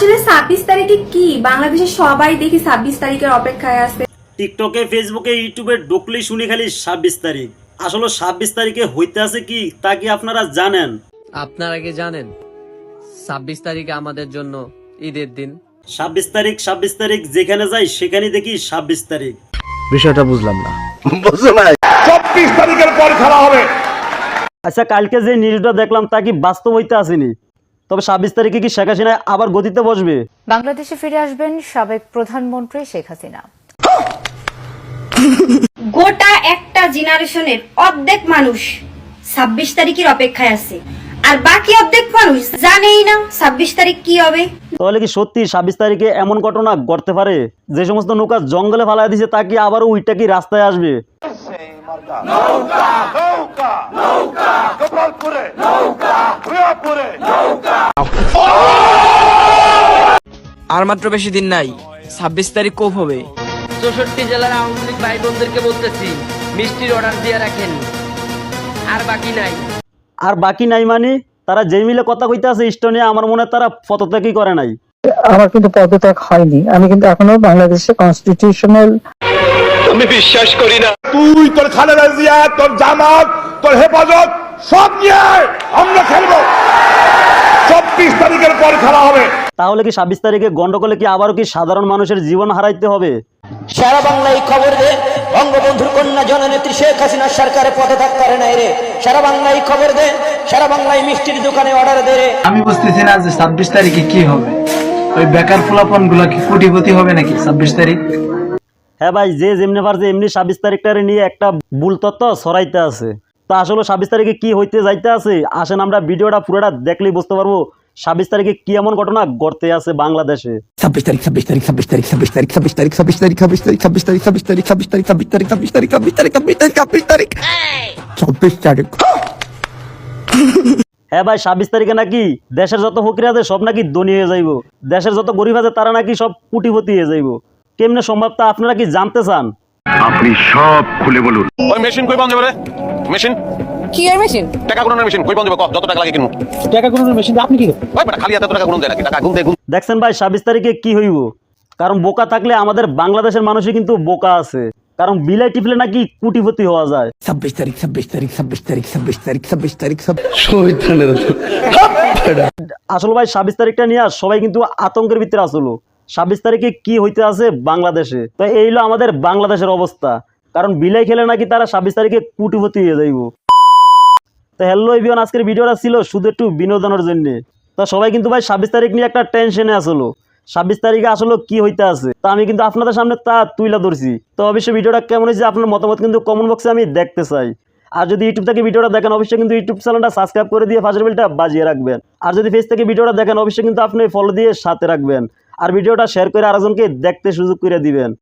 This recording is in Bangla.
আসলে ছাব্বিশ তারিখে কি? বাংলাদেশের সবাই দেখি ছাব্বিশ তারিখের অপেক্ষায় আছে। টিকটকে ফেসবুকে ইউটিউবে ঢুকলেই শুনি খালি ছাব্বিশ তারিখ। আসলে ছাব্বিশ তারিখে হইতে আছে কি তা কি আপনারা জানেন? আপনারা কি জানেন? ছাব্বিশ তারিখে আমাদের জন্য ঈদের দিন। ছাব্বিশ তারিখ ছাব্বিশ তারিখ যেখানে যাই সেখানে দেখি ছাব্বিশ তারিখ। বিষয়টা বুঝলাম না। চব্বিশ তারিখের পর খেলা হবে। আচ্ছা কালকে যে নিউজটা দেখলাম তা কি বাস্তব হইতে আসেনি? তবে ছাব্বিশ তারিখে কি শেখ হাসিনা আবার গতিতে বসবে বাংলাদেশে ফিরে আসবেন সাবেক প্রধানমন্ত্রী শেখ হাসিনা গোটা একটা জেনারেশনের অর্ধেক মানুষ ছাব্বিশ তারিখের অপেক্ষায় আছে আর বাকি অর্ধেক মানুষ জানেই না ছাব্বিশ তারিখ কি হবে তাহলে কি সত্যি ছাব্বিশ তারিখে এমন ঘটনা ঘটতে পারে যে সমস্ত নৌকা জঙ্গলে ফালাই দিছে তা কি আবারও ওইটা কি রাস্তায় আসবে নৌকা নৌকা গোপালপুরে নৌকা আর মাত্র বেশি দিন নাই। ছাব্বিশ তারিখ কব হবে? চৌষট্টি জেলার আওয়ামী লীগ ভাই বোনদেরকে বলতেছি মিষ্টির অর্ডার দিয়ে রাখেন। আর বাকি নাই। আর বাকি নাই মানে? তারা যেই মিলে কথা কইতে আছে ইস্টনে আমার মনে তারা পদত্যাগই করে নাই। আমার কিন্তু পদত্যাগ হয়নি। আমি কিন্তু এখনও বাংলাদেশে কনস্টিটিউশনাল আমি বিশ্বাস করি না। তুই তোর খালেদা জিয়া তোর জামাত তোর হেফাজত সব নিয়ে আমরা খেলব। চব্বিশ তারিখের পর খেলা হবে। তাহলে কি ছাব্বিশ তারিখে গন্ডগোলে কি আবারও কি সাধারণ মানুষের জীবন হারাইতে হবে? সারা বাংলায় খবর দে বঙ্গবন্ধুর কন্যা জননেত্রী শেখ হাসিনা সরকারে পদত্যাগ করে নাই রে। সারা বাংলায় খবর দে সারা বাংলায় মিষ্টির দোকানে অর্ডার দে রে। আমি বুঝতেছি না যে ছাব্বিশ তারিখে কি হবে। ওই বেকার ফুলাপনগুলা কি কোটিপতি হবে নাকি ছাব্বিশ তারিখ? হ্যাঁ ভাই যে যেমনি পারছে এমনি ছাব্বিশ তারিখটারে নিয়ে একটা ভুল তত্ত্ব ছড়াইতে আছে। তা আসলে ছাব্বিশ তারিখে কি হইতে যাইতে আছে? আসেন আমরা ভিডিওটা পুরোটা দেখলেই বুঝতে পারব ছাব্বিশ তারিখে কি এমন ঘটনা ঘটতে আছে বাংলাদেশে ছাব্বিশ তারিখ ছাব্বিশ তারিখ ছাব্বিশ তারিখ ছাব্বিশ তারিখ ছাব্বিশ তারিখ ছাব্বিশ তারিখ ছাব্বিশ তারিখ ছাব্বিশ তারিখ ছাব্বিশ তারিখ ছাব্বিশ তারিখ ছাব্বিশ তারিখ ছাব্বিশ তারিখ ছাব্বিশ তারিখ ছাব্বিশ তারিখ ছাব্বিশ তারিখ ছাব্বিশ তারিখ হ্যাঁ ভাই ছাব্বিশ তারিখে নাকি দেশের যত ফকির আছে সব নাকি ধনী হয়ে যাইব দেশের যত গরিব আছে তারা নাকি সব কুটিপতি হয়ে যাইব কেমনে সম্ভব তা আপনারা কি জানতে চান আপনি সব খুলে বলুন ওই মেশিন কই রে মেশিন কি এর মেশিন টাকা গুণনের মেশিন কই পাওয়া যাবে কত টাকা লাগে কিনবো টাকা কোনো মেশিন আপনি কি ওই খালি এত টাকা গুণ দেয় নাকি? টাকা গুণ দেখছেন ভাই ছাব্বিশ তারিখে কি হইব? কারণ বোকা থাকলে আমাদের বাংলাদেশের মানুষই কিন্তু বোকা আছে। কারণ বিলাই টিপলে নাকি কুটিপতি হওয়া যায়। ছাব্বিশ তারিখ ছাব্বিশ তারিখ ছাব্বিশ তারিখ ছাব্বিশ তারিখ ছাব্বিশ তারিখ আসলে ভাই ছাব্বিশ তারিখটা নিয়ে সবাই কিন্তু আতঙ্কের ভিতরে আসলো ছাব্বিশ তারিখে কি হইতে আছে বাংলাদেশে? তো এই হলো আমাদের বাংলাদেশের অবস্থা। কারণ বিলাই খেলে নাকি তারা ছাব্বিশ তারিখে কুটিপতি হয়ে যাইব। তো হ্যালো এভিয়ন আজকের ভিডিওটা ছিল শুধু একটু বিনোদনের জন্য। তো সবাই কিন্তু ভাই ছাব্বিশ তারিখ নিয়ে একটা টেনশনে আসলো। ছাব্বিশ তারিখে আসলে কি হইতে আছে? তো আমি কিন্তু আপনাদের সামনে তা তুইলা ধরছি। তো অবশ্যই ভিডিওটা কেমন হয়েছে আপনার মতামত কিন্তু কমেন্ট বক্সে আমি দেখতে চাই। আর যদি ইউটিউব থেকে ভিডিওটা দেখেন, অবশ্যই কিন্তু ইউটিউব চ্যানেলটা সাবস্ক্রাইব করে দিয়ে ফাঁসের বেলটা বাজিয়ে রাখবেন। আর যদি ফেস থেকে ভিডিওটা দেখেন, অবশ্যই কিন্তু আপনি ফলো দিয়ে সাথে রাখবেন। আর ভিডিওটা শেয়ার করে আরেকজনকে দেখতে সুযোগ করে দিবেন।